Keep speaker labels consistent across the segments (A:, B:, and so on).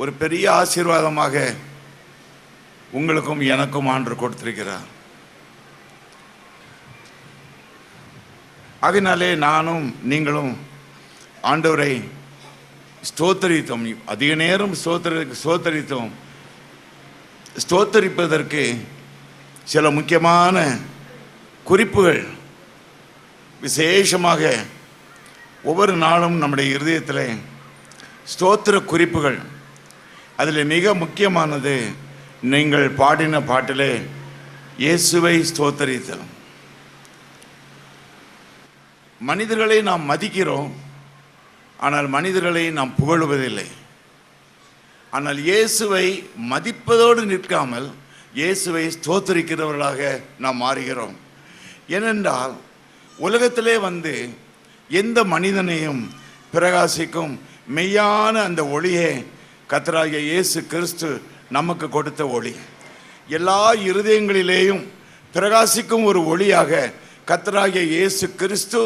A: ஒரு பெரிய ஆசீர்வாதமாக உங்களுக்கும் எனக்கும் ஆண்டு கொடுத்திருக்கிறார். அதனாலே நானும் நீங்களும் ஆண்டவரை ஸ்தோத்தரித்தோம். அதிக நேரம் ஸ்தோத்தரி ஸ்தோத்தரித்தோம். ஸ்தோத்தரிப்பதற்கு சில முக்கியமான குறிப்புகள் விசேஷமாக ஒவ்வொரு நாளும் நம்முடைய இருதயத்தில் ஸ்தோத்திர குறிப்புகள் அதில் மிக முக்கியமானது நீங்கள் பாடின பாட்டிலே இயேசுவை ஸ்தோத்தரித்தல். மனிதர்களை நாம் மதிக்கிறோம் ஆனால் மனிதர்களை நாம் புகழுவதில்லை. ஆனால் இயேசுவை மதிப்பதோடு நிற்காமல் இயேசுவை ஸ்தோத்தரிக்கிறவர்களாக நாம் மாறுகிறோம். ஏனென்றால் உலகத்திலே வந்து எந்த மனிதனையும் பிரகாசிக்கும் மெய்யான அந்த ஒளியை கத்தராகிய இயேசு கிறிஸ்து நமக்கு கொடுத்த ஒளி. எல்லா இருதயங்களிலேயும் பிரகாசிக்கும் ஒரு ஒளியாக கத்தராகிய இயேசு கிறிஸ்து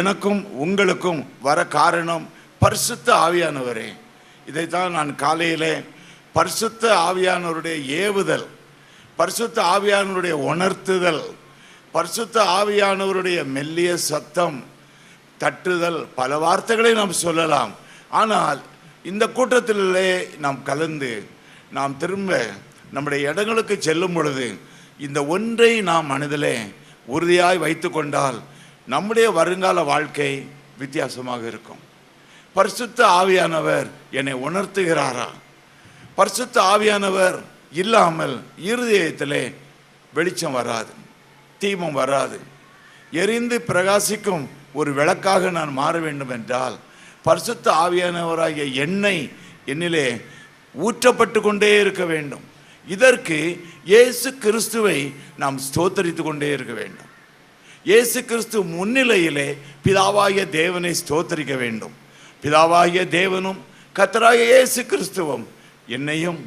A: எனக்கும் உங்களுக்கும் வர காரணம் பரிசுத்த ஆவியானவரே. இதைத்தான் நான் காலையிலே பரிசுத்த ஆவியானவருடைய ஏவுதல் பரிசுத்த ஆவியானவருடைய உணர்த்துதல் பரிசுத்த ஆவியானவருடைய மெல்லிய சத்தம் தட்டுதல் பல வார்த்தைகளை நாம் சொல்லலாம். ஆனால் இந்த கூட்டத்திலே நாம் கலந்து நாம் திரும்ப நம்முடைய இடங்களுக்கு செல்லும் பொழுது இந்த ஒன்றை நாம் மனதிலே உறுதியாய் வைத்து கொண்டால் நம்முடைய வருங்கால வாழ்க்கை வித்தியாசமாக இருக்கும். பரிசுத்த ஆவியானவர் என்னை உணர்த்துகிறாரா? பரிசுத்த ஆவியானவர் இல்லாமல் இருதயத்திலே வெளிச்சம் வராது தீமம் வராது. எரிந்து பிரகாசிக்கும் ஒரு விளக்காக நான் மாற வேண்டும் என்றால் பரிசுத்த ஆவியானவராகிய எண்ணெய் என்னிலே ஊற்றப்பட்டு கொண்டே இருக்க வேண்டும். இதற்கு இயேசு கிறிஸ்துவை நாம் ஸ்தோத்தரித்து கொண்டே இருக்க வேண்டும். இயேசு கிறிஸ்து முன்னிலையிலே பிதாவாகிய தேவனை ஸ்தோத்தரிக்க வேண்டும். பிதாவாகிய தேவனும் கத்தராகிய இயேசு கிறிஸ்துவும் என்னையும்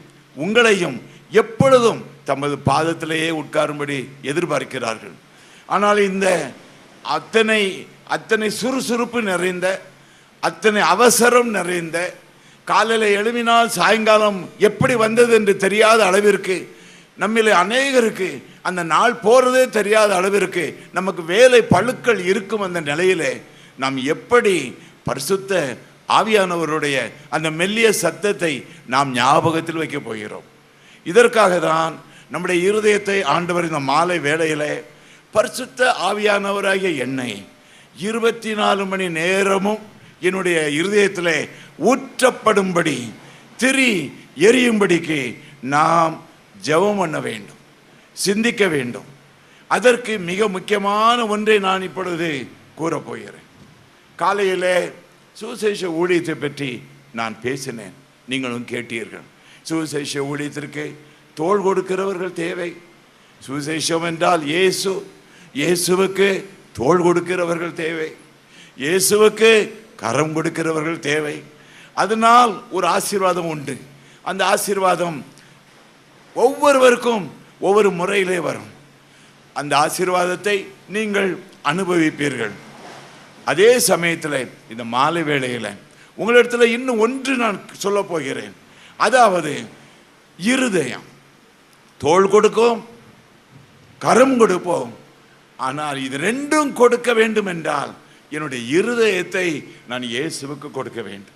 A: உங்களையும் எப்பொழுதும் தமது பாதத்திலேயே உட்காரும்படி எதிர்பார்க்கிறார்கள். ஆனால் இந்த அத்தனை அத்தனை சுறுசுறுப்பு நிறைந்த அத்தனை அவசரம் நிறைந்த காலையில் எழுமினால் சாயங்காலம் எப்படி வந்தது என்று தெரியாத அளவிற்கு நம்மிலே அநேகருக்கு அந்த நாள் போகிறதே தெரியாத அளவிற்கு நமக்கு வேலை பழுக்கள் இருக்கும் அந்த நிலையிலே நாம் எப்படி பரிசுத்த ஆவியானவருடைய அந்த மெல்லிய சத்தத்தை நாம் ஞாபகத்தில் வைக்கப் போகிறோம். இதற்காக தான் நம்முடைய இருதயத்தை ஆண்டவர் இந்த மாலை வேளையில் பரிசுத்த ஆவியானவராகிய எண்ணெய் இருபத்தி நாலு மணி நேரமும் என்னுடைய இருதயத்தில் ஊற்றப்படும்படி திரி எரியும்படிக்கு நாம் ஜெபம் பண்ண வேண்டும் சிந்திக்க வேண்டும். அதற்கு மிக முக்கியமான ஒன்றை நான் இப்பொழுது கூறப் காலையில் காலையிலே சுவிசேஷ ஊழியத்தை பற்றி நான் பேசினேன். நீங்களும் கேட்டீர்கள். சுவிசேஷ ஊழியத்திற்கு தோள் கொடுக்கிறவர்கள் தேவை. சுவிசேஷம் என்றால் இயேசு. இயேசுவுக்கு தோள் கொடுக்கிறவர்கள் தேவை. இயேசுவுக்கு கரம் கொடுக்கிறவர்கள் தேவை. அதனால் ஒரு ஆசீர்வாதம் உண்டு. அந்த ஆசீர்வாதம் ஒவ்வொருவருக்கும் ஒவ்வொரு முறையிலே வரும். அந்த ஆசீர்வாதத்தை நீங்கள் அனுபவிப்பீர்கள். அதே சமயத்தில் இந்த மாலை வேளையில் உங்களிடத்தில் இன்னும் ஒன்று நான் சொல்ல போகிறேன். அதாவது இருதயம். தோள் கொடுக்கும் கரம் கொடுப்போம். ஆனால் இது ரெண்டும் கொடுக்க வேண்டும் என்றால் என்னுடைய இருதயத்தை நான் இயேசுவுக்கு கொடுக்க வேண்டும்.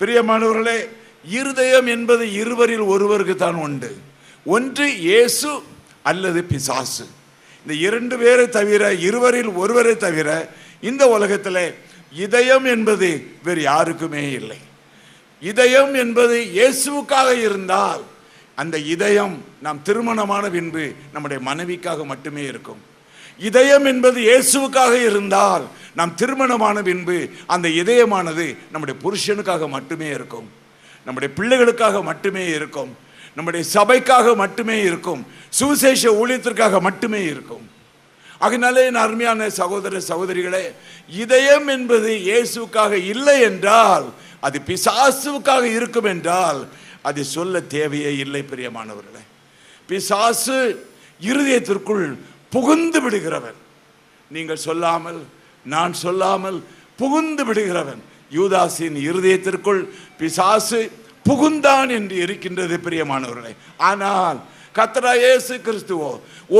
A: பிரியமானவர்களே இருதயம் என்பது இருவரில் ஒருவருக்கு தான் உண்டு. ஒன்று இயேசு அல்லது பிசாசு. இந்த இரண்டு பேரை தவிர இருவரில் ஒருவரை தவிர இந்த உலகத்தில் இதயம் என்பது வேறு யாருக்குமே இல்லை. இதயம் என்பது இயேசுவுக்காக இருந்தால் அந்த இதயம் நாம் திருமணமான பின்பு நம்முடைய மனைவிக்காக மட்டுமே இருக்கும். இதயம் என்பது இயேசுவுக்காக இருந்தால் நாம் திருமணமான பின்பு அந்த இதயமானது நம்முடைய புருஷனுக்காக மட்டுமே இருக்கும். நம்முடைய பிள்ளைகளுக்காக மட்டுமே இருக்கும். நம்முடைய சபைக்காக மட்டுமே இருக்கும். சுவிசேஷ ஊழியத்திற்காக மட்டுமே இருக்கும். அதனாலே என் அருமையான சகோதர சகோதரிகளே இதயம் என்பது இயேசுக்காக இல்லை என்றால் அது பிசாசுவுக்காக இருக்கும் என்றால் அது சொல்ல தேவையே இல்லை பிரியமானவர்களே. பிசாசு இருதயத்திற்குள் புகுந்து விடுகிறவன். நீங்கள் சொல்லாமல் நான் சொல்லாமல் புகுந்து விடுகிறவன். யூதாசின் இருதயத்திற்குள் பிசாசு புகுந்தான் என்று இருக்கின்றது பிரியமானவர்களே. ஆனால் கத்தரா இயேசு கிறிஸ்துவோ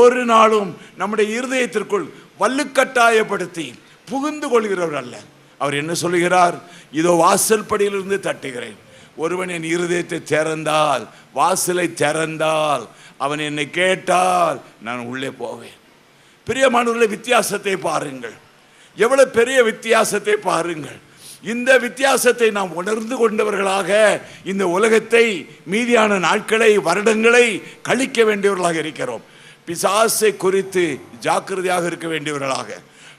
A: ஒரு நாளும் நம்முடைய இருதயத்திற்குள் வல்லுக்கட்டாயப்படுத்தி புகுந்து கொள்கிறவர் அல்ல. அவர் என்ன சொல்கிறார் இதோ வாசல் படியிலிருந்து தட்டுகிறேன். ஒருவன் என் இருதயத்தை திறந்தால் வாசலை திறந்தால் அவன் என்னை கேட்டால் நான் உள்ளே போவேன். பிரியமானவர்களே வித்தியாசத்தை பாருங்கள். எவ்வளவு பெரிய வித்தியாசத்தை பாருங்கள். இந்த வித்தியாசத்தை நாம் உணர்ந்து கொண்டவர்களாக இந்த உலகத்தை மீதியான நாட்களை வருடங்களை கழிக்க வேண்டியவர்களாக இருக்கிறோம். பிசாசை குறித்து ஜாக்கிரதையாக இருக்க வேண்டியவர்களாக.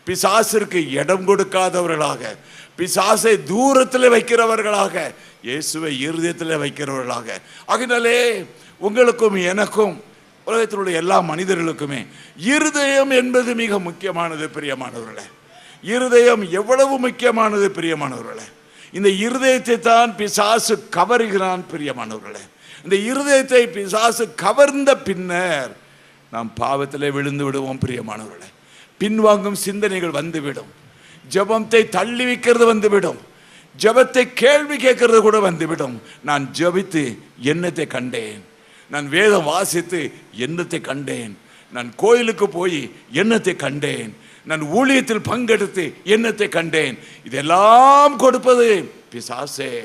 A: பிசாசிற்கு இடம் கொடுக்காதவர்களாக. பிசாசை தூரத்தில் வைக்கிறவர்களாக. இயேசுவை இருதயத்தில் வைக்கிறவர்களாக. ஆகினாலே உங்களுக்கும் எனக்கும் உலகத்தில் உள்ள எல்லா மனிதர்களுக்குமே இருதயம் என்பது மிக முக்கியமானது பிரியமானவர்களே. இருதயம் எவ்வளவு முக்கியமானது பிரியமானவர்களே. இந்த இருதயத்தை தான் பிசாசு கவருகிறான் பிரியமானவர்களே. இந்த இருதயத்தை பிசாசு கவர்ந்த பின்னர் நாம் பாவத்திலே விழுந்து விடுவோம் பிரியமானவர்களே. பின்வாங்கும் சிந்தனைகள் வந்துவிடும். ஜெபத்தை தள்ளி வைக்கிறது வந்துவிடும். ஜெபத்தை கேள்வி கேட்கறது கூட வந்துவிடும். நான் ஜெபித்து என்னத்தை கண்டேன்? நான் வேதம் வாசித்து என்னத்தை கண்டேன்? நான் கோயிலுக்கு போய் என்னத்தை கண்டேன்? நான் ஊழியத்தில் பங்கெடுத்து என்னத்தை கண்டேன்? இதெல்லாம் கொடுப்பது பிசாசே.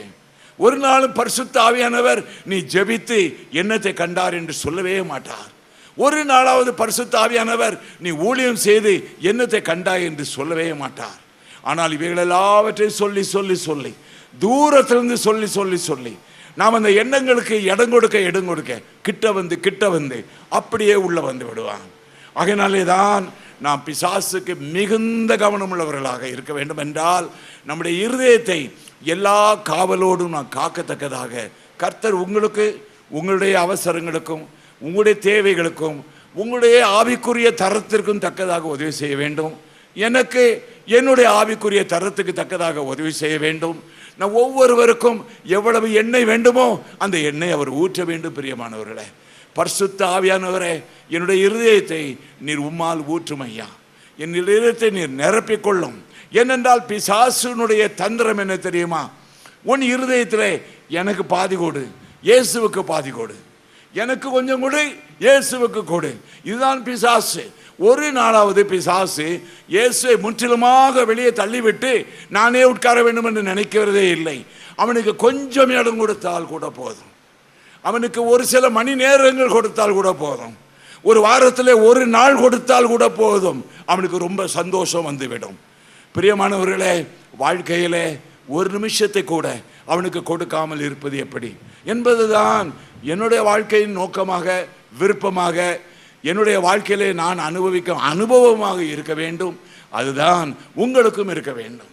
A: ஒரு நாளும் பரிசுத்தாவியானவர் நீ ஜெபித்து என்னத்தை கண்டார் என்று சொல்லவே மாட்டார். ஒரு நாளாவது பரிசுத்தாவியானவர் நீ ஊழியம் செய்து என்னத்தை கண்டாய் என்று சொல்லவே மாட்டார். ஆனால் இவைகள் எல்லாவற்றையும் சொல்லி சொல்லி சொல்லி தூரத்திலிருந்து சொல்லி சொல்லி சொல்லி நாம் அந்த எண்ணங்களுக்கு இடம் கொடுக்க இடம் கொடுக்க. கிட்ட வந்து கிட்ட வந்து அப்படியே உள்ளே வந்து விடுவான். அதனாலே தான் நாம் பிசாசுக்கு மிகுந்த கவனம் உள்ளவர்களாக இருக்க வேண்டும் என்றால் நம்முடைய இருதயத்தை எல்லா காவலோடும் நாம் காக்கத்தக்கதாக கர்த்தர் உங்களுக்கு உங்களுடைய அவசரங்களுக்கும் உங்களுடைய தேவைகளுக்கும் உங்களுடைய ஆவிக்குரிய தரத்திற்கும் தக்கதாக உதவி செய்ய வேண்டும். எனக்கு என்னுடைய ஆவிக்குரிய தரத்துக்கு தக்கதாக உதவி செய்ய வேண்டும். நான் ஒவ்வொருவருக்கும் எவ்வளவு எண்ணெய் வேண்டுமோ அந்த எண்ணெய் அவர் ஊற்ற வேண்டும் பிரியமானவர்களே. பர்சுத்த ஆவியானவரே என்னுடைய இருதயத்தை நீர் உம்மால் ஊற்றும் ஐயா. என் இருதயத்தை நீர் நிரப்பிக்கொள்ளும் ஏனென்றால் பிசாசுனுடைய தந்திரம் என்ன தெரியுமா? உன் இருதயத்திலே எனக்கு பாதி கொடு இயேசுவுக்கு பாதி கொடு. எனக்கு கொஞ்சம் கொடு இயேசுவுக்கு கொடு. இதுதான் பிசாசு. ஒரு நாளாவது பிசாசு இயேசுவை முற்றிலுமாக வெளியே தள்ளிவிட்டு நானே உட்கார வேண்டும் என்று நினைக்கிறதே இல்லை. அவனுக்கு கொஞ்சம் இடம் கொடுத்தால் கூட போதும். அவனுக்கு ஒரு சில மணி நேரங்கள் கொடுத்தால் கூட போதும். ஒரு வாரத்தில் ஒரு நாள் கொடுத்தால் கூட போதும். அவனுக்கு ரொம்ப சந்தோஷம் வந்துவிடும். பிரியமானவர்களே வாழ்க்கையிலே ஒரு நிமிஷத்தை கூட அவனுக்கு கொடுக்காமல் இருப்பது எப்படி? என்பதுதான் என்னுடைய வாழ்க்கையின் நோக்கமாக விருப்பமாக என்னுடைய வாழ்க்கையிலே நான் அனுபவிக்க அனுபவமாக இருக்க வேண்டும். அதுதான் உங்களுக்கும் இருக்க வேண்டும்.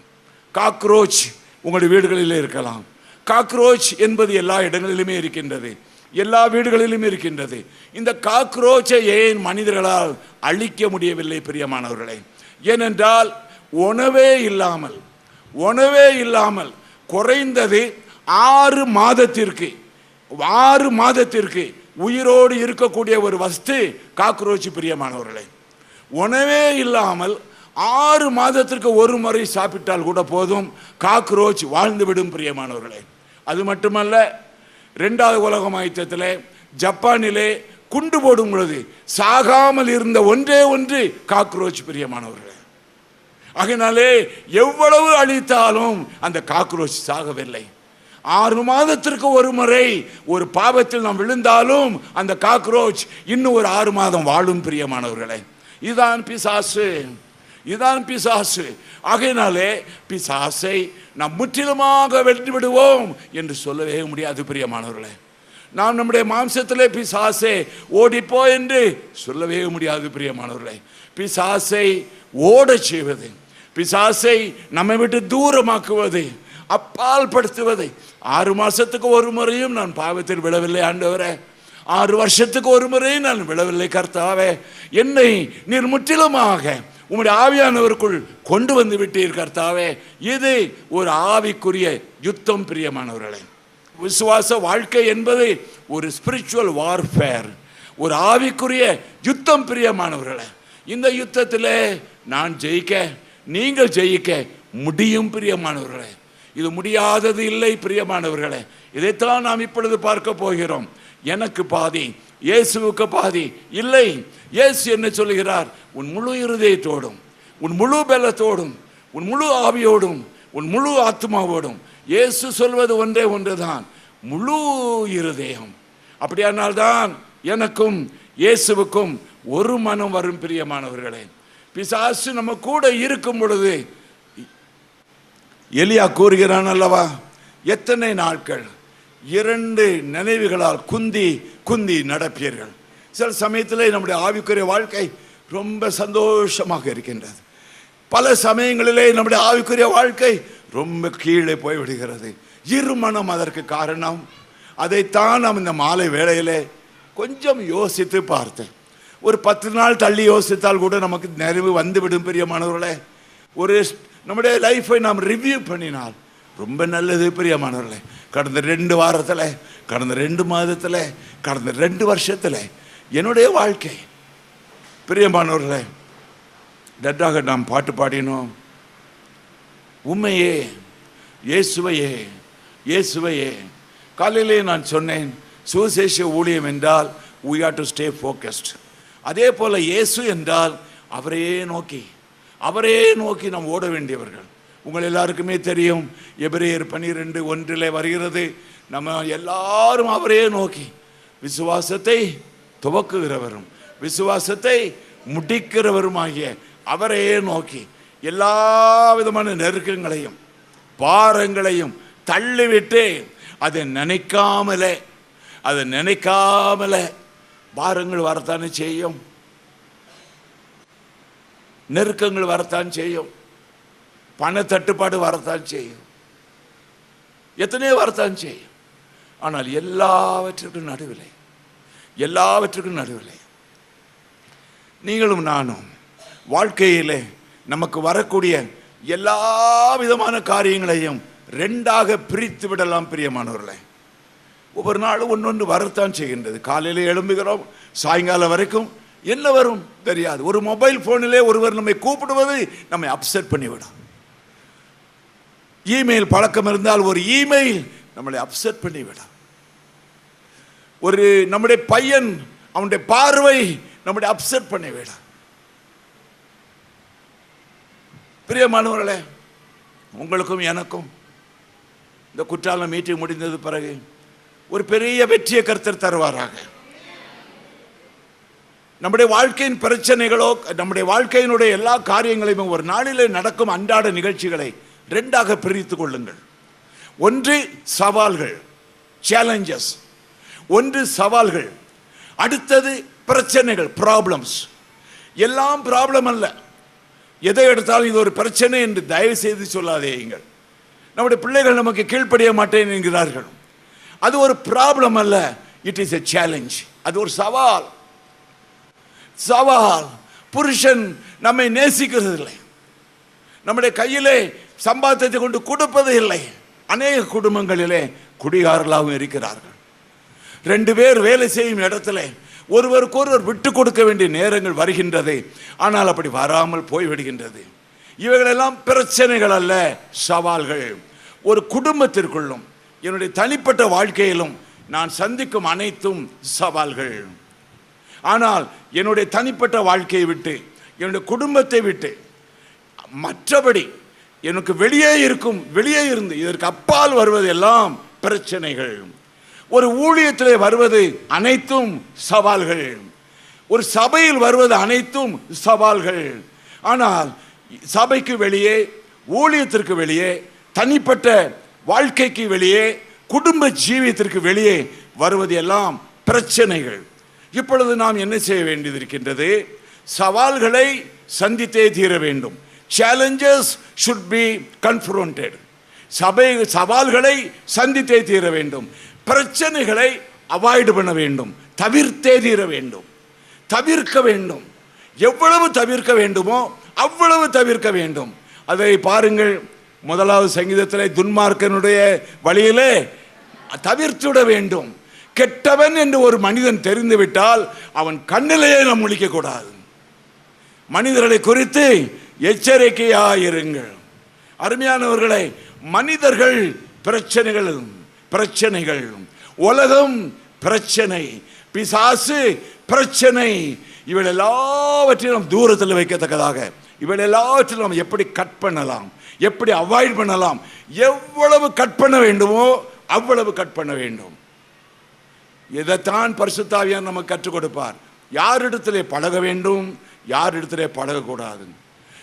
A: காக்ரோச் உங்களுடைய வீடுகளிலே இருக்கலாம். காக்ரோச் என்பது எல்லா இடங்களிலுமே இருக்கின்றது. எல்லா வீடுகளிலும் இருக்கின்றது. இந்த காக்ரோச்சை ஏன் மனிதர்களால் அழிக்க முடியவில்லை பிரியமானவர்களே? ஏனென்றால் உணவே இல்லாமல் உணவே இல்லாமல் குறைந்தது ஆறு மாதத்திற்கு ஆறு மாதத்திற்கு உயிரோடு இருக்கக்கூடிய ஒரு வஸ்து காக்ரோச் பிரியமானவர்களே. உணவே இல்லாமல் ஆறு மாதத்திற்கு ஒரு முறை சாப்பிட்டால் கூட போதும் காக்ரோச் வாழ்ந்துவிடும் பிரியமானவர்களே. அது மட்டுமல்ல ரெண்டாவது உலக ஆயுத்தத்தில் ஜப்பானிலே குண்டு போடும் பொழுது சாகாமல் இருந்த ஒன்றே ஒன்று காக்ரோச் பிரியமானவர்களே. ஆகினாலே எவ்வளவு அழித்தாலும் அந்த காக்ரோச் சாகவில்லை. ஆறு மாதத்திற்கு ஒரு முறை ஒரு பாவத்தில் நாம் விழுந்தாலும் அந்த காக்ரோச் இன்னும் ஒரு ஆறு மாதம் வாழும் பிரியமானவர்களே. இதுதான் பிசாசு. இதுதான் பிசாசு. ஆகையினாலே பிசாசை நாம் முற்றிலுமாக வெற்றி விடுவோம் என்று சொல்லவே முடியாது பிரியமானவர்களே. நாம் நம்முடைய மாம்சத்திலே பிசாசே ஓடிப்போ என்று சொல்லவே முடியாது பிரியமானவர்களே. பிசாசை ஓடச் செய்வது பிசாசை நம்மை விட்டு தூரமாக்குவது அப்பால் படுத்துவதை ஆறு மாசத்துக்கு ஒரு முறையும் நான் பாவத்தில் விழவில்லை ஆண்டவரே. ஆறு வருஷத்துக்கு ஒரு முறையும் நான் விழவில்லை கர்த்தாவே. என்னை நீர் முற்றிலுமாக உம்முடைய ஆவியானவருக்குள் கொண்டு வந்து விட்டீர் கர்த்தாவே. இது ஒரு ஆவிக்குரிய யுத்தம் பிரியமானவர்களே. விசுவாச வாழ்க்கை என்பது ஒரு ஸ்பிரிச்சுவல் வார்ஃபேர் ஒரு ஆவிக்குரிய யுத்தம் பிரியமானவர்களே. இந்த யுத்தத்தில் நான் ஜெயிக்க நீங்கள் ஜெயிக்க முடியும் பிரியமானவர்களே. இது முடியாதது இல்லை பிரியமானவர்களே. இதைத்தான் நாம் இப்பொழுது பார்க்க போகிறோம். எனக்கு பாதி இயேசுவுக்கு பாதி இல்லை. இயேசு என்ன சொல்லுகிறார் உன் முழு இருதயத்தோடும் உன் முழு பலத்தோடும் உன் முழு ஆவியோடும் உன் முழு ஆத்மாவோடும் இயேசு சொல்வது ஒன்றே ஒன்றுதான். முழு இருதயம். அப்படியானால்தான் எனக்கும் இயேசுவுக்கும் ஒரு மனம் வரும் பிரியமானவர்களே. பிசாசு நம்ம கூட இருக்கும் பொழுது எலியா கூறுகிறான் அல்லவா? எத்தனை நாட்கள் இரண்டு நினைவுகளால் குந்தி குந்தி நடப்பீர்கள். சில சமயத்தில் நம்முடைய ஆவிக்குரிய வாழ்க்கை ரொம்ப சந்தோஷமாக இருக்கின்றது. பல சமயங்களிலே நம்முடைய ஆவிக்குரிய வாழ்க்கை ரொம்ப கீழே போய்விடுகிறது. இருமனம் அதற்கு காரணம். அதைத்தான் நாம் இந்த மாலை வேளையிலே கொஞ்சம் யோசித்து பார்த்தேன் ஒரு பத்து நாள் தள்ளி யோசித்தால் கூட நமக்கு நிறைவு வந்துவிடும் பெரியமானவர்களே. ஒரு நம்முடைய லைஃப்பை நாம் ரிவ்யூ பண்ணினால் ரொம்ப நல்லது பிரியமானவர்களே. கடந்த ரெண்டு வாரத்தில் கடந்த ரெண்டு மாதத்தில் கடந்த ரெண்டு வருஷத்தில் என்னுடைய வாழ்க்கை. பிரியமானவர்களே டெட்டாக நாம் பாட்டு பாடினோம். உண்மையே இயேசுவையே இயேசுவையே. காலையிலே நான் சொன்னேன் சுவிசேஷ ஊழியம் என்றால் we have to stay focused அதே போல் இயேசு என்றால் அவரையே நோக்கி அவரே நோக்கி நாம் ஓட வேண்டியவர்கள். உங்கள் எல்லாருக்குமே தெரியும் எபிரேயர் பனிரெண்டு ஒன்றிலே வருகிறது. நம்ம எல்லாரும் அவரே நோக்கி விசுவாசத்தை துவக்குகிறவரும் விசுவாசத்தை முடிக்கிறவருமாகிய அவரையே நோக்கி எல்லா விதமான நெருக்கங்களையும் பாரங்களையும் தள்ளிவிட்டு அதை நினைக்காமலே அதை நினைக்காமலே பாரங்கள் வரத்தானே செய்யும்? நெருக்கங்கள் வரத்தான் செய்யும். பண தட்டுப்பாடு வரத்தான் செய்யும். எத்தனையோ வரத்தான் செய்யும். ஆனால் எல்லாவற்றிற்கும் நடுவில் எல்லாவற்றுக்கும் நடுவில் நீங்களும் நானும் வாழ்க்கையிலே நமக்கு வரக்கூடிய எல்லா விதமான காரியங்களையும் ரெண்டாக பிரித்து விடலாம் பிரியமானவர்களே. ஒவ்வொரு நாளும் ஒன்று ஒன்று வரத்தான் செய்கின்றது. காலையில் எழும்புகிறோம் சாயங்காலம் வரைக்கும் என்ன வரும் தெரியாது. ஒரு மொபைல் போனிலே ஒருவர் நம்மை கூப்பிடுவது நம்மை அப்செட் பண்ணிவிடும். இமெயில் பழக்கம் இருந்தால் ஒரு இமெயில் நம்மளை அப்செட் பண்ணிவிடும். ஒரு நம்முடைய பையன் அவனுடைய பார்வை நம்முடைய அப்செட் பண்ணிவிடும். பிரியமானவர்களே உங்களுக்கும் எனக்கும் இந்த குற்றாலம் மீட்டிங் முடிந்தது பிறகு ஒரு பெரிய வெற்றியை கருத்தர் தருவாராக. நம்முடைய வாழ்க்கையின் பிரச்சனைகளோ நம்முடைய வாழ்க்கையினுடைய எல்லா காரியங்களையும் ஒரு நாளிலே நடக்கும் அன்றாட நிகழ்ச்சிகளை ரெண்டாக பிரித்து கொள்ளுங்கள். ஒன்று சவால்கள் சேலஞ்சஸ் ஒன்று சவால்கள். அடுத்தது பிரச்சனைகள் ப்ராப்ளம்ஸ் எல்லாம் ப்ராப்ளம் அல்ல. எதை எடுத்தாலும் இது ஒரு பிரச்சனை என்று தயவு செய்து சொல்லாதேயுங்கள் நம்முடைய பிள்ளைகள் நமக்கு கீழ்ப்படிய மாட்டேன் என்கிறார்கள். அது ஒரு ப்ராப்ளம் அல்ல. இட் இஸ் எ சேலஞ்ச் அது ஒரு சவால். சவால். புருஷன் நம்மை நேசிக்கிறது இல்லை நம்முடைய கையிலே சம்பாத்தியத்தை கொண்டு கொடுப்பது இல்லை அநேக குடும்பங்களிலே குடிகாரர்களாகவும் இருக்கிறார்கள். ரெண்டு பேர் வேலை செய்யும் இடத்துல ஒருவருக்கு ஒருவர் விட்டு கொடுக்க வேண்டிய நேரங்கள் வருகின்றது. ஆனால் அப்படி வராமல் போய்விடுகின்றது. இவைகளெல்லாம் பிரச்சனைகள் அல்ல சவால்கள். ஒரு குடும்பத்திற்குள்ளும் என்னுடைய தனிப்பட்ட வாழ்க்கையிலும் நான் சந்திக்கும் அனைத்தும் சவால்கள். ஆனால் என்னுடைய தனிப்பட்ட வாழ்க்கையை விட்டு என்னுடைய குடும்பத்தை விட்டு மற்றபடி எனக்கு வெளியே இருக்கும் வெளியே இருந்து இதற்கு அப்பால் வருவதெல்லாம் பிரச்சனைகள். ஒரு ஊழியத்திலே வருவது அனைத்தும் சவால்கள். ஒரு சபையில் வருவது அனைத்தும் சவால்கள். ஆனால் சபைக்கு வெளியே ஊழியத்திற்கு வெளியே தனிப்பட்ட வாழ்க்கைக்கு வெளியே குடும்ப ஜீவியத்திற்கு வெளியே வருவது எல்லாம் பிரச்சனைகள். இப்பொழுது நாம் என்ன செய்ய வேண்டியது இருக்கின்றது சவால்களை சந்தித்தே தீர வேண்டும். சேலஞ்சஸ் ஷுட் பி கன்ஃபரோண்டட் சபை சவால்களை சந்தித்தே தீர வேண்டும். பிரச்சனைகளை அவாய்டு பண்ண வேண்டும். தவிர்த்தே தீர வேண்டும். தவிர்க்க வேண்டும். எவ்வளவு தவிர்க்க வேண்டுமோ அவ்வளவு தவிர்க்க வேண்டும். அதை பாருங்கள். முதலாவது சங்கீதத்திலே துன்மார்க்கனுடைய வழியிலே தவிர்த்துட வேண்டும். கெட்டவன் என்று ஒரு மனிதன் தெரிந்துவிட்டால் அவன் கண்ணிலேயே நாம் முழிக்கக்கூடாது. மனிதர்களை குறித்து எச்சரிக்கையாயிருங்கள். அருமையானவர்களை மனிதர்கள் பிரச்சனைகள் பிரச்சனைகள் உலகம் பிரச்சனை பிசாசு பிரச்சனை. இவள் எல்லாவற்றையும் நாம் தூரத்தில் வைக்கத்தக்கதாக. இவள் எல்லாவற்றையும் நாம் எப்படி கட் பண்ணலாம்? எப்படி அவாய்ட் பண்ணலாம்? எவ்வளவு கட் பண்ண வேண்டுமோ அவ்வளவு கட் பண்ண வேண்டும். இதைத்தான் பரிசுத்தாவியார் நமக்கு கற்றுக் கொடுப்பார்? யாரிடத்திலே பழக வேண்டும் யாரிடத்திலே பழகக்கூடாது.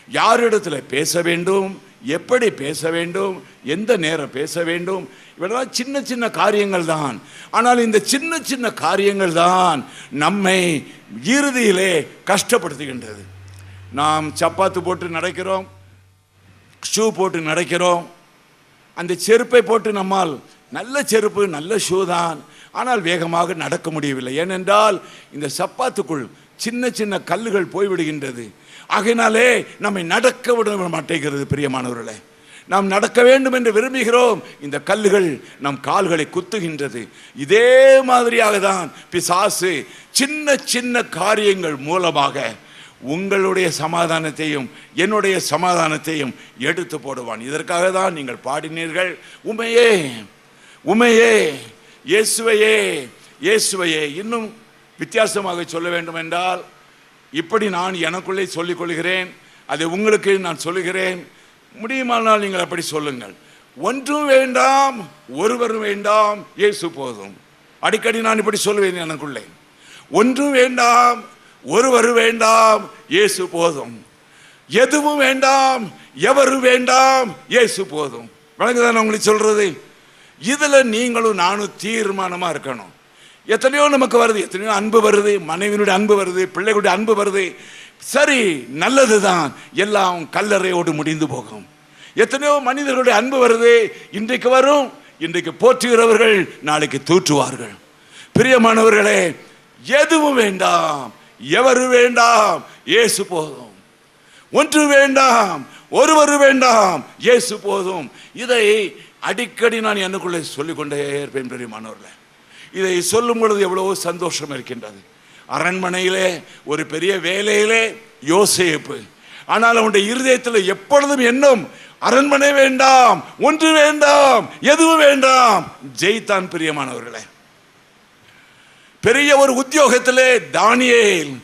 A: யாரிடத்தில் பேச வேண்டும் எப்படி பேச வேண்டும் எந்த நேரம் பேச வேண்டும் இவெல்லாம் சின்ன சின்ன காரியங்கள் தான். ஆனால் இந்த சின்ன சின்ன காரியங்கள் தான் நம்மை இறுதியிலே கஷ்டப்படுத்துகின்றது. நாம் சப்பாத்து போட்டு நடக்கிறோம் ஷூ போட்டு நடக்கிறோம் அந்த செருப்பை போட்டு நம்மால் நல்ல செருப்பு நல்ல ஷூ தான். ஆனால் வேகமாக நடக்க முடியவில்லை. ஏனென்றால் இந்த சப்பாத்துக்குள் சின்ன சின்ன கல்லுகள் போய்விடுகின்றது. ஆகையினாலே நம்மை நடக்க விட மாட்டேங்கிறது பிரியமானவர்களே. நாம் நடக்க வேண்டும் என்று விரும்புகிறோம். இந்த கல்லுகள் நம் கால்களை குத்துகின்றது. இதே மாதிரியாக தான் பிசாசு சின்ன சின்ன காரியங்கள் மூலமாக உங்களுடைய சமாதானத்தையும் என்னுடைய சமாதானத்தையும் எடுத்து போடுவான். இதற்காக தான் நீங்கள் பாடினீர்கள். உமையே உமையே இயேசுவையே இயேசுவையே. இன்னும் வித்தியாசமாக சொல்ல வேண்டும் என்றால் இப்படி நான் எனக்குள்ளே சொல்லிக் கொள்கிறேன் அதை உங்களுக்கு நான் சொல்லுகிறேன். முடியுமானால் நீங்கள் அப்படி சொல்லுங்கள். ஒன்றும் வேண்டாம் ஒருவரும் வேண்டாம் இயேசு போதும். அடிக்கடி நான் இப்படி சொல்லுவேன் எனக்குள்ளே. ஒன்றும் வேண்டாம் ஒருவர் வேண்டாம் இயேசு போதும். எதுவும் வேண்டாம் எவரும் வேண்டாம் இயேசு போதும். வழங்குதான் உங்களுக்கு சொல்றது? இதில் நீங்களும் நானும் தீர்மானமா இருக்கணும். எத்தனையோ நமக்கு வருது எத்தனையோ அன்பு வருது மனைவியினுடைய அன்பு வருது பிள்ளைகளுடைய அன்பு வருது. சரி நல்லதுதான். எல்லாம் கல்லறையோடு முடிந்து போகும். எத்தனையோ மனிதர்களுடைய அன்பு வருது இன்றைக்கு வரும். இன்றைக்கு போற்றுகிறவர்கள் நாளைக்கு தூற்றுவார்கள். பிரியமானவர்களே எதுவும் வேண்டாம். எவரு வேண்டாம்? இயேசு போதும். ஒன்று வேண்டாம். ஒருவர் வேண்டாம். இயேசு போதும். இதை அடிக்கடி நான் எனக்குள்ளே சொல்லிக்கொண்டே இருப்பேன் பெரியமானவர்களே. இதை சொல்லும் பொழுது எவ்வளவோ சந்தோஷம் இருக்கின்றது. அரண்மனையிலே ஒரு பெரிய வேலையிலே யோசிப்பு. ஆனால் அவனுடைய இருதயத்தில் எப்பொழுதும் எண்ணம் அரண்மனை வேண்டாம் ஒன்று வேண்டாம் எதுவும் வேண்டாம். ஜெயித்தான் பிரியமானவர்களே. பெரிய ஒரு உத்தியோகத்திலே தானியேல்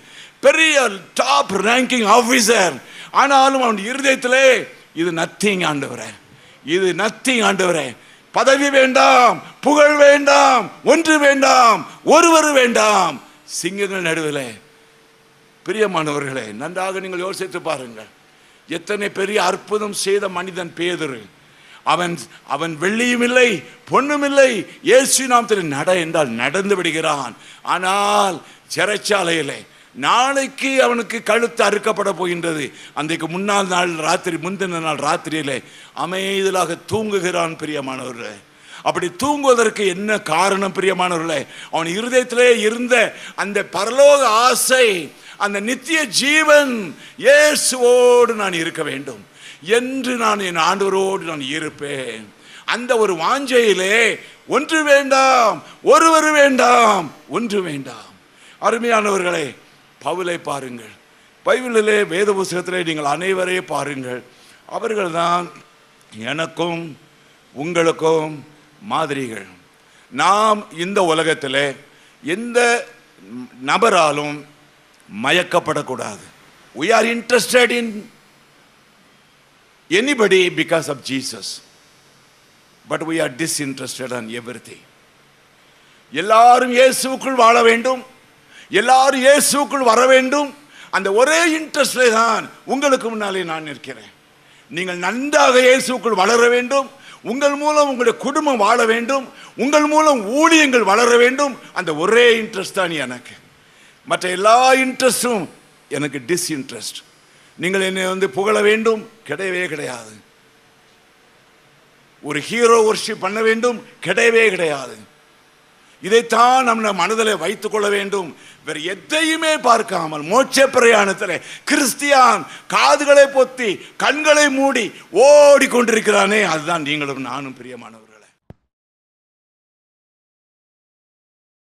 A: பெரிய டாப் ரேங்கிங் ஆஃபீஸர் ஆனாலும் அவன் இருதயத்திலே இது நத்திங் ஆண்டவரை. இது நத்திங் ஆண்டவரே. பதவி வேண்டாம் புகழ் வேண்டாம் ஒன்று வேண்டாம் ஒருவர் வேண்டாம். சிங்கங்கள் நடுவில். பிரியமானவர்களே நன்றாக நீங்கள் யோசித்து பாருங்கள். எத்தனை பெரிய அற்புதம் செய்த மனிதன் பேதரு. அவன் அவன் வெள்ளியும் இல்லை பொண்ணும் இல்லை. இயேசு நாம் திரு நட என்றால் நடந்து விடுகிறான். ஆனால் சிறைச்சாலையிலே நாளைக்கு அவனுக்கு கழுத்து அறுக்கப்பட போகின்றது. அன்றைக்கு முன்னாள் நாள் ராத்திரி முந்தின நாள் ராத்திரியிலே அமைதலாக தூங்குகிறான் பிரியமானவர்களே. அப்படி தூங்குவதற்கு என்ன காரணம் பிரியமானவர்களே? அவன் இருதயத்திலே இருந்த அந்த பரலோக ஆசை அந்த நித்திய ஜீவன் இயேசுவோடு நான் இருக்க வேண்டும். என்று நான் என் ஆண்டவரோடு நான் இருப்பேன். அந்த ஒரு வாஞ்சையிலே ஒன்று வேண்டாம் ஒருவர் வேண்டாம் ஒன்று வேண்டாம். அருமையானவர்களே பவுலை பாருங்கள். பைபிளிலே வேத புஸ்தகத்திலே நீங்கள் அனைவரையும் பாருங்கள். அவர்கள் தான் எனக்கும் உங்களுக்கும் மாதிரிகள். நாம் இந்த உலகத்தில் எந்த நபராலும் மயக்கப்படக்கூடாது. We are interested in anybody because of Jesus but we are disinterested on everything எல்லாரும் இயேசுவுக்குள் வாழ வேண்டும். எல்லாரும் இயேசுவுக்குள் வர வேண்டும். அந்த ஒரே இன்ட்ரெஸ்ட்ல தான் உங்களுக்கு முன்னாலே நான் நிற்கிறேன். நீங்கள் நன்றாக இயேசுவுக்குள் வளர வேண்டும். உங்கள் மூலம் உங்களுடைய குடும்பம் வாழ வேண்டும். உங்கள் மூலம் ஊழியங்கள் வளர வேண்டும். அந்த ஒரே இன்ட்ரெஸ்ட் தான் எனக்கு. மற்ற எல்லா இன்ட்ரெஸ்டும் எனக்கு டிஸ்இன்ட்ரெஸ்ட் நீங்கள் என்னை வந்து புகழ வேண்டும். கிடையவே கிடையாது. ஒரு ஹீரோ ஒர்ஷிப் பண்ண வேண்டும். கிடையவே கிடையாது. இதைத்தான் நம்ம மனதில் வைத்துக் கொள்ள வேண்டும். வேறு எதையுமே பார்க்காமல் மோட்ச பிரயாணத்தில் கிறிஸ்தியான் காதுகளை பொத்தி கண்களை மூடி ஓடிக்கொண்டிருக்கிறானே. அதுதான் நீங்களும் நானும் பிரியமானவர்